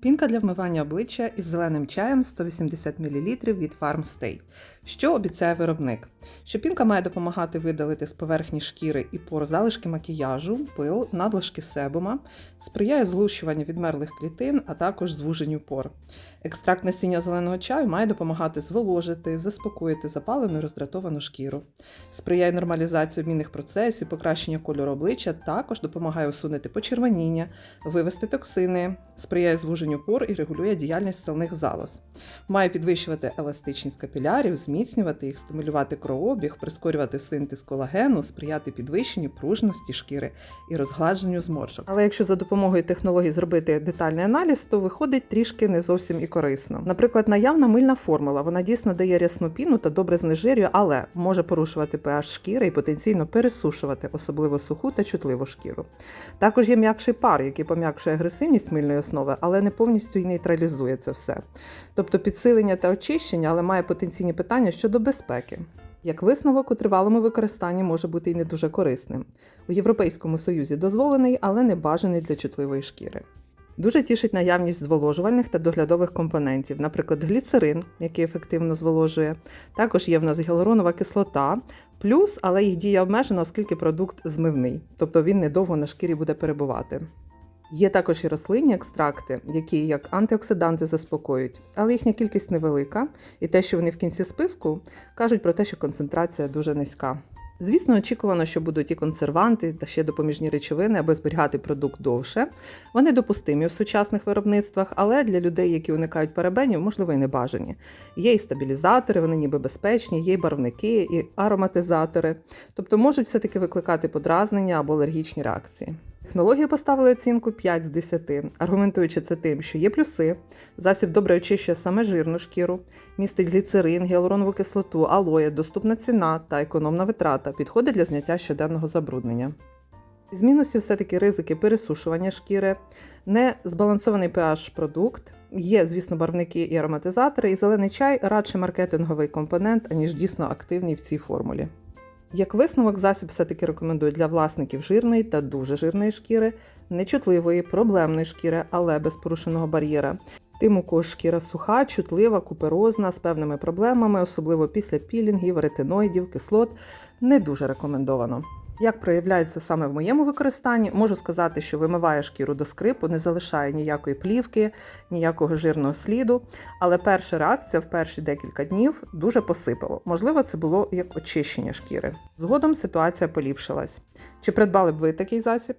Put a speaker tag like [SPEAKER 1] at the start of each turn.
[SPEAKER 1] Пінка для вмивання обличчя із зеленим чаєм 180 мл від Farm Stay. Що обіцяє виробник? Що пінка має допомагати видалити з поверхні шкіри і пор залишки макіяжу, пил, надлишки себума, сприяє злущуванню відмерлих клітин, а також звуженню пор. Екстракт насіння зеленого чаю має допомагати зволожити, заспокоїти запалену і роздратовану шкіру. Сприяє нормалізації обмінних процесів, покращення кольору обличчя, також допомагає усунути почервоніння, вивести токсини, сприяє звуженню пор і регулює діяльність селних залоз. Має підвищувати еластичність капілярів, зміцнювати їх, стимулювати кровообіг, прискорювати синтез колагену, сприяти підвищенню пружності шкіри і розгладженню зморшок. Але якщо за допомогою технологій зробити детальний аналіз, то виходить трішки не зовсім і корисно. Наприклад, наявна мильна формула вона дійсно дає рясну піну та добре знежирює, але може порушувати pH шкіри і потенційно пересушувати, особливо суху та чутливу шкіру. Також є м'якший пар, який пом'якшує агресивність мильної основи, але не повністю і нейтралізує це все. Тобто підсилення та очищення, але має потенційні питання щодо безпеки. Як висновок у тривалому використанні може бути і не дуже корисним. У Європейському Союзі дозволений, але не бажаний для чутливої шкіри. Дуже тішить наявність зволожувальних та доглядових компонентів, наприклад, гліцерин, який ефективно зволожує. Також є в нас гіалуронова кислота, плюс, але їх дія обмежена, оскільки продукт змивний, тобто він недовго на шкірі буде перебувати. Є також і рослинні екстракти, які як антиоксиданти заспокоюють, але їхня кількість невелика, і те, що вони в кінці списку, кажуть про те, що концентрація дуже низька. Звісно, очікувано, що будуть і консерванти та ще допоміжні речовини, аби зберігати продукт довше. Вони допустимі у сучасних виробництвах, але для людей, які уникають парабенів, можливо, і не бажані. Є і стабілізатори, вони ніби безпечні, є і барвники, і ароматизатори, тобто можуть все-таки викликати подразнення або алергічні реакції. Технології поставили оцінку 5 з 10, аргументуючи це тим, що є плюси. Засіб добре очищує саме жирну шкіру, містить гліцерин, гіалуронову кислоту, алоє, доступна ціна та економна витрата, підходить для зняття щоденного забруднення. З мінусів все-таки ризики пересушування шкіри, не збалансований pH продукт. Є, звісно, барвники і ароматизатори, і зелений чай радше маркетинговий компонент, аніж дійсно активний в цій формулі. Як висновок, засіб все-таки рекомендують для власників жирної та дуже жирної шкіри, нечутливої, проблемної шкіри, але без порушеного бар'єра. Тим, у кого шкіра суха, чутлива, куперозна, з певними проблемами, особливо після пілінгів, ретиноїдів, кислот, не дуже рекомендовано. Як проявляється саме в моєму використанні, можу сказати, що вимиває шкіру до скрипу, не залишає ніякої плівки, ніякого жирного сліду. Але перша реакція в перші декілька днів дуже посипало. Можливо, це було як очищення шкіри. Згодом ситуація поліпшилась. Чи придбали б ви такий засіб?